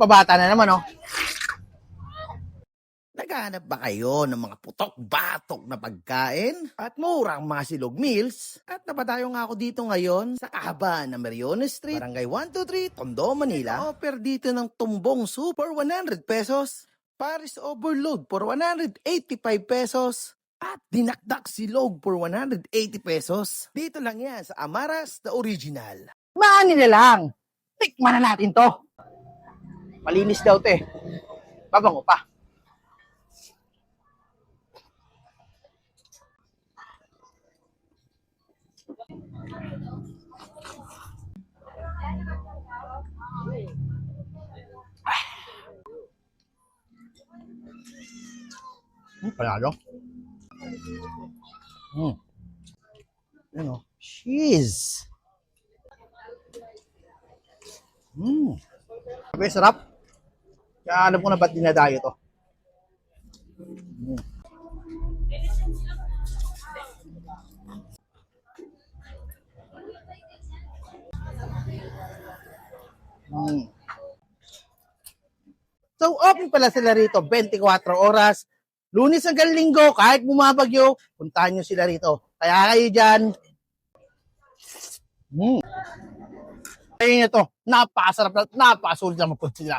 pabata na naman, oh. Naghahanap ba kayo ng mga putok-batok na pagkain at murang mga silog meals? At napadayo nga ako dito ngayon sa kahabaan ng Meriones Street, Barangay 123, Tondo, Manila. Offer dito ng tumbong soup for 100 pesos, Paris Overload for 185 pesos, at dinakdak silog for 180 pesos. Dito lang yan sa Amaras the Original. Maani na lang. Tikman na natin to. Malinis daw, te. Babango pa. Hmm, panalo. Hmm. Ano? Cheese. Hmm. Sabi, sarap. Kaya alam ko na ba't dinadayo to. Hmm. So, open pala sila rito 24 oras. Lunes hanggang linggo, kahit bumabagyo, puntahan nyo sila rito. Kaya kayo dyan. Hmm. Ayun ito, napakasarap na, napakasulit na magpunta sila.